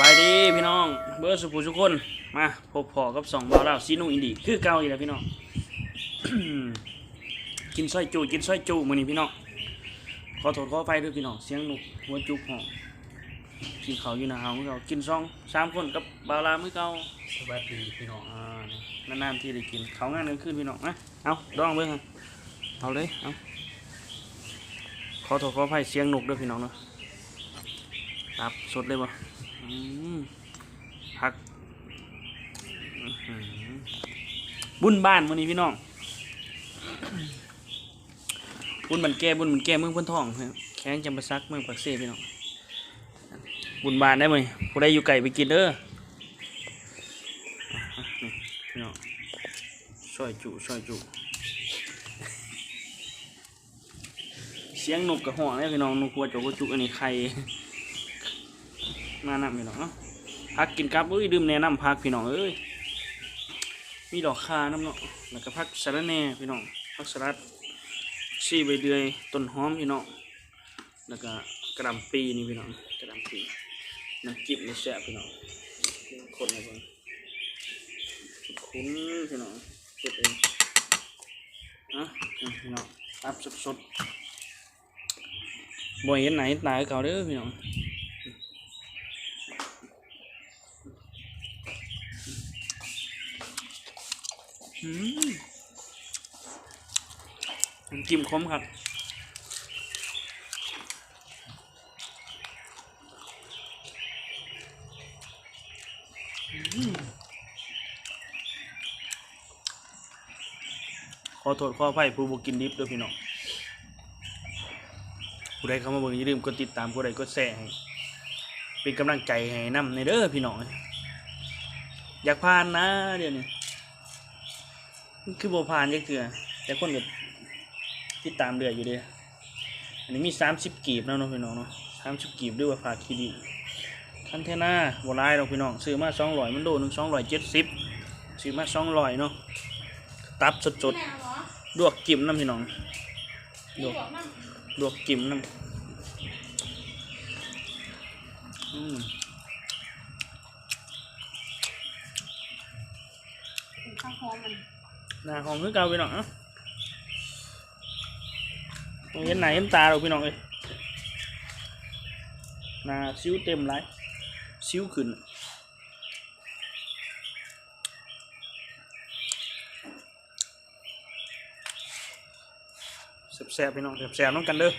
บายดีพี่น้อง เบอร์สุภูทุกคนมาพบพอกับสองบ่าวลาวซีนูอินดีคือเก่าอีกแล้วพี่น้อง กินซอยจูกินซอยจูมื้อนี้พี่น้องขอโทษขออภัยด้วยพี่น้องเสียงหนุกหัวจุกห้องกินข้าวอยู่หน้าเฮาคือเก่ากินซองสามคนกับบ่าวลาวคือเก่าสวัสดีพี่น้องอ่านานๆที่ได้กินข้าวงานกลางคืนพี่น้องนะเอาดองเบิ่งฮะเอาเลยเอาขอโทษขออภัยเสียงหนุกด้วยพี่น้องเนาะตับสดเลยบ่อื มผักบุญบ้านมื้อนี้พี่น้อง บุญบันแก่บุญบันแก่เมืองพ้นทองครับแข้งจำปาซักเมืองปากเซ่พี่น้อง บุญบ้านได้มั้ยผู้ใดอยู่ไกลไปกินเด้อพี่น้องช่วยจุช่วยจุเสียงนกกระห่องเนี่ยพี่น้องนกหัวจกกระจุกอันนี้ใคร มานํพี่น้องเนาะพักกินกับเอ้ยดื่มแนะนำพักพี่น้องเอ้ยมีดอกคาน้ำเนาะแล้วก็พักสะระแน่พี่น้องพักสลัดซี่ใบเดือยต้นหอมพี่น้องแล้วก็กระหลำปีนี่พี่น้องกระหลำปีน้ำจิ้มนี่แซ่บพี่น้องคนให้เบิ่งคุ้นพี่น้องเก็บเองนะพี่น้องตับสดสดๆบ่เห็นไหนตายเขาเด้อพี่น้อง น้ำจิ้มคมครับขอโทษขออภัยผู้บ่กินดิบด้วยพี่น้องผู้ใดเข้ามาเบิ่งอย่าลืมกดติดตามผู้ใดกดแชร์ให้เป็นกำลังใจให้นำในเด้อพี่น้องอยากผ่านนะเดี๋ยวนี้ คือบ่ผ่านจักเทื่อแต่คนก็ติดตามเรืออยู่เด้ออันนี้มี30กีบแล้วเนาะพี่น้องเนาะ30กีบด้วยว่าฝากคีดีคันเทน่าบ่หลายดอกพี่น้องซื้อมา200มันโลหนึง270ซื้อมา200เนาะตับสดๆลวกจิ้มน้ำพี่น้องลวกลวกจิ้มน้ำอืมข้าวหอมมัน หน้าของคือเก่าพี่น้องเอ้าบ่เห็นไหนเห็นตาเราพี่น้องเอ้ยหน้าซิ้วเต็มไรซิ้วขึ้นแซ่บๆพี่น้องแซ่บๆน้องกันเด้อ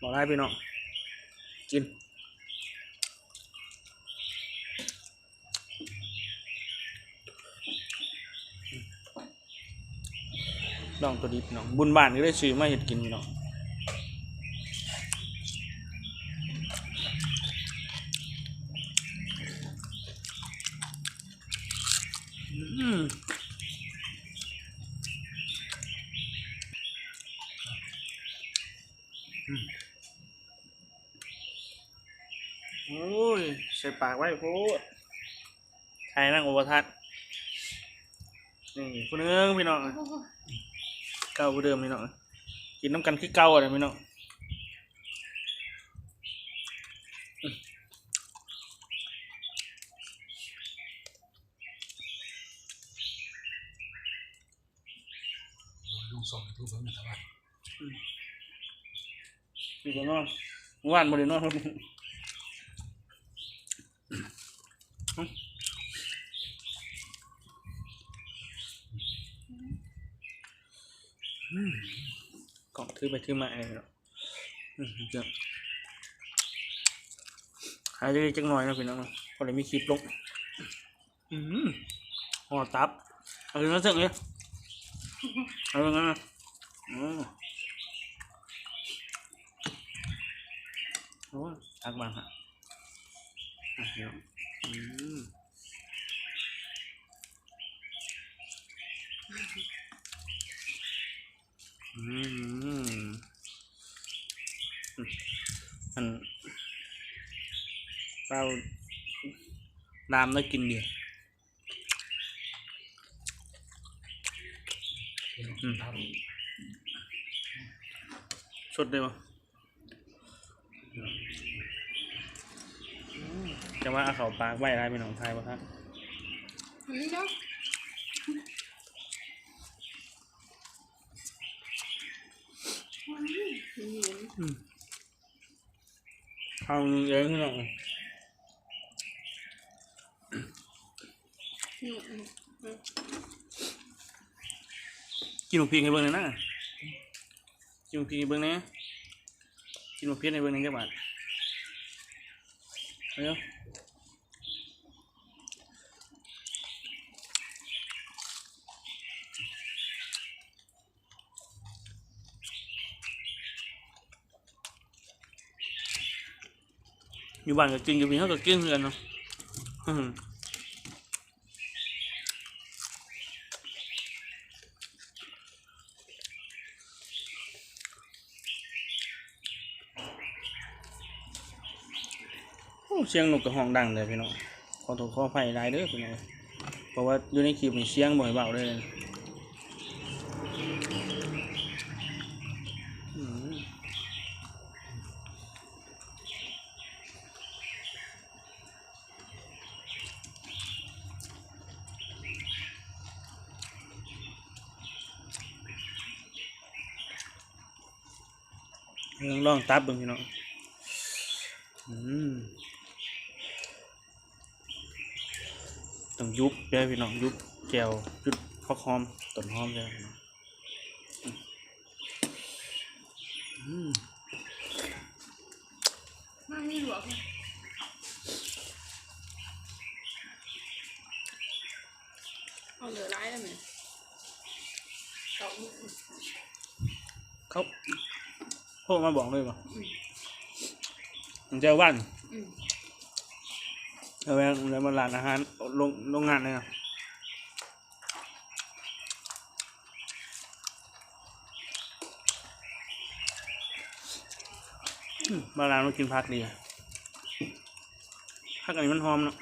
บอกได้พี่น้องกิน ลองตัวดีพี่น้องบุญบ้านก็ได้ซื้อมาเห็ดกินพี่น้องอืมโอ้ย ใส่ปากไว้พูดใครนั่งอุปทัศน์นี่ผู้หนึงพี่น้อง เก่าผู้เดิมพี่น้องกินน้ำกันคือเก่าอะไรพี่น้องลุงส่งทุกคนนะว่า อยู่กันนอนเมื่อวานบ่ได้นอนครับอืมกล่ องถือไปถือมาเองเนาะหายใจจังหน่อยนะพี่น้องเนาะพอเลยมีคลิปลงอืมห่อตับเอาถึงนั้นเถอะเลยเอาถึงนั้นนะอืมโอ้ทักมาฮะเดี๋ยวอืมอืม อันเราน้ำได้กินเดียวอืมครับสดได้ปะจะว่าเอาเขาปากไว้อะไรเป็นของไทยปะครับอันนี้เนาะอืม เอาเยอะขึ้นหน่อยกินหมูพริกให้เบิ่งหน่อยนะกินหมูพริกให้เบิ่งนะกินหมูพริกให้เบิ่งหน่อยจักบาทเอาเร็ว อยู่บ้านก็กินอยู่พี่เขาก็กินเหมือนกันเนาะเสียงนกกระห้องดังเลยพี่น้องขอโทษขออภัยหลายเด้อพี่น้องเพราะว่าอยู่ในคลิปนี่เสียงบ่อยเบาเลยอืม ลองลองตับบิ่งพี่น้องอืมต้องยุบเด้อพี่น้องยุบแก้วยุบฟักหอมต้นหอมเด้อพี่น้องอืมไม่มีหลวกเลยเอาเหลือร้ายแล้วไหมเขา โทรมาบอกเลยป่ะอืมมันเจอวันอืมเอาไปแล้วมาร้านอาหารโรงโรงงานเลยนะอืมมาร้านมากินผักดีอะผักอันนี้มันหอมเนาะ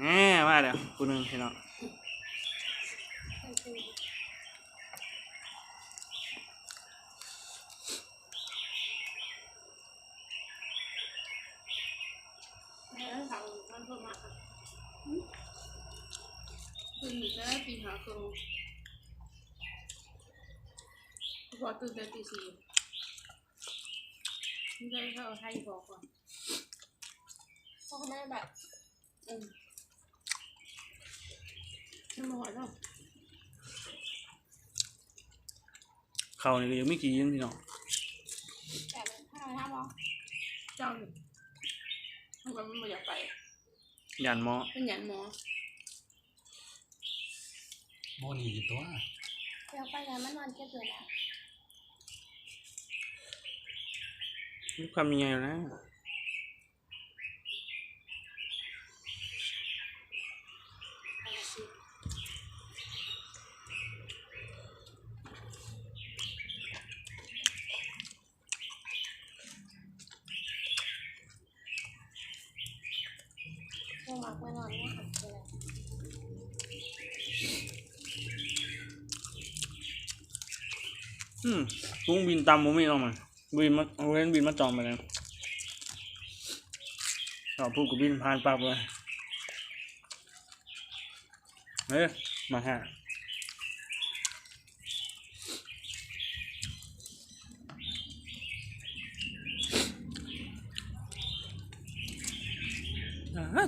แหมมาเดี๋ยวคุณนึงพี่น้อง แล้วทางท่านโทรมาค่ะอืมตื่นแล้วตีหาครู พอตื่นแต่ตีสี่ไม่ได้เข้าไทยบอกก่อนพ่อแม่แบบอืมน้ำมันหอยเนาะเขานี่ก็ยังไม่กี่ยินพี่น้องแต่ถ้าเราทำเอาเจ้าหนึ่งมันก็ไม่อยากไปยานหมอเป็นหยันหมอโมนี่ตัวอยากไปแล้วมันนอนเก็บเลยนะ มี ความยังไงนะพวกมักไม่นอนไม่ขัดเลยอืมกุ้งบินตำมุ้มีลงมา บินมาเอาเว้นบินมาจองไปแล้วเราพูดกับบินผ่านปั๊บเลยเฮ้ยมาฮะ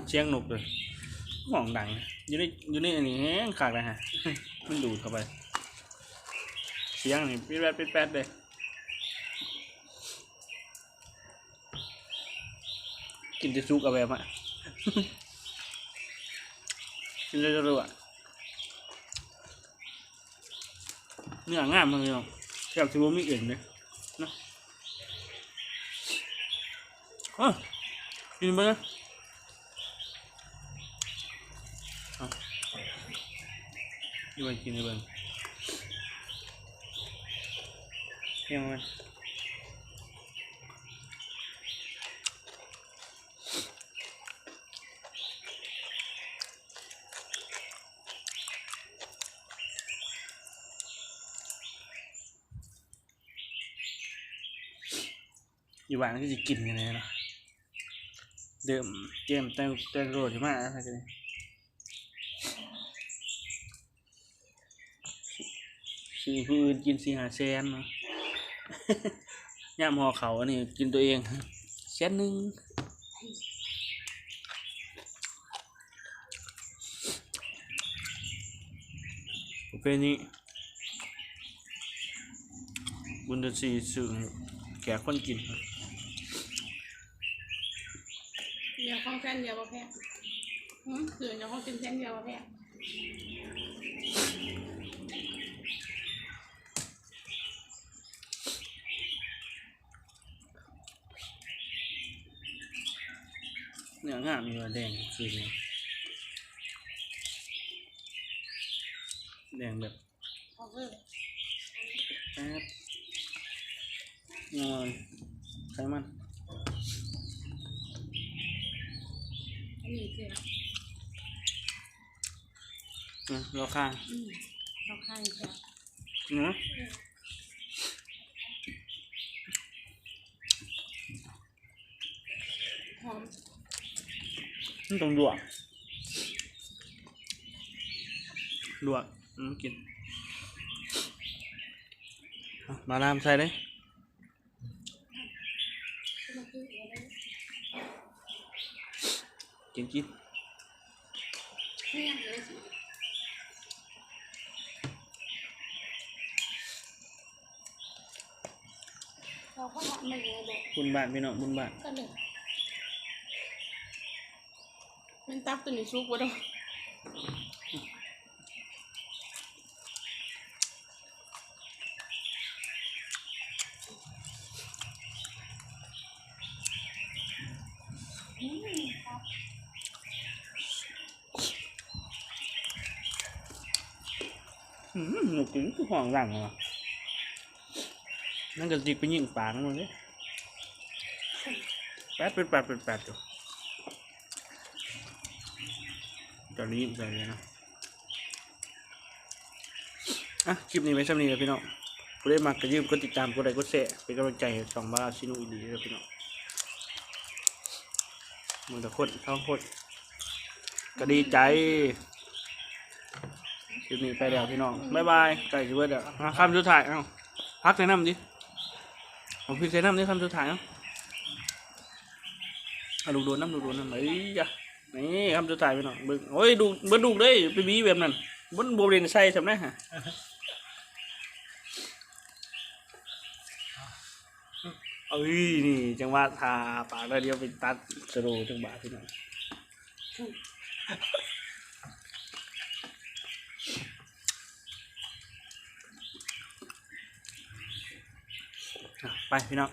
เสียงนกเลยหมองดังอยู่ในอยู่ในอันนี้แห้งขากเลยฮะมันดูดเข้าไป เสียงนี่ปิดแป๊ดปิดแป๊ดเลย กินจะซุกเอาแบบอะกินเลยรัวๆเนื้องามเลยเนาะแซ่บที่ว่ามีเอ็นเลยนะอ้ากินไปนะเอาดูไปกินเลยเบิ่งเพียงมัน อยู่บ้านก็จะกินกันเลยนะเดิมเกมแต่งแต่งโรดที่มาอะไรกันซื้อผู้อื่นกินสีหาแสนเนาะย่ามหอเขาอันนี้กินตัวเองแสนหนึ่งประเพณีบุญดศีสื่อแก่คนกินเดี๋ยวข องแฟนเดียวบ่แพ้หืมคือเดี๋ยวของกินแฟนเดียวบ่แพ้เนื้องามมีว่าแดงสีเหลืองแดงแบบเอาเพิ่มแป๊บงอยใช้มัน อันนี้คือ อะ รอข้างอืมเราข้างจะเนาะหอมมันต้องลวกลวกอืมกินอะมาลามใส่เลยมันคืออะไรกินกิน เนี่ยเลยสิเราก็ทำไม่เยอะเลยบุญบาทพี่ น้องบุญบาทก็เลยมันตับตัวนี้ซุกบ่ได้อืมหนูกินคือห่องหลังเหรอนั่นก็จิกไปยิงปากมันเลยแปดเป็นแปดเป็นแปดอยู่ตอนนี้ใจเลยนะอะคลิปนี้ไว้สำหนี้เลยพี่น้องผู้ได้มากก็ยืมกดติดตามกดไลค์กดแชร์เป็นกำลังใจสองบาราชินุอีดีเลยพี่น้องมือตะคนท้องคนก็ดีใจคลิปนี้ไปแล้วพี่น้องบ๊ายบายไก่ชิเวดอะอะคำสุดท้ายเอ้าพักใส่น้ำดิ เอาพี่ใส่น้ำดิคำสุดท้ายเอ้าเอาดูดนน้ำดูดนน้ำเอ้ยจ้ะนี่คำสุดท้ายพี่น้องเบิ่งโอ้ยดูเบิ่งดูเลยไปบีแบบนั้นบนโบเรนใส่สำนักฮะเอ้ยนี่จังหวะทาปากแล้วเดียวไปตัดสโลจังหวะพี่น้อง อะ ไปพี่น้อง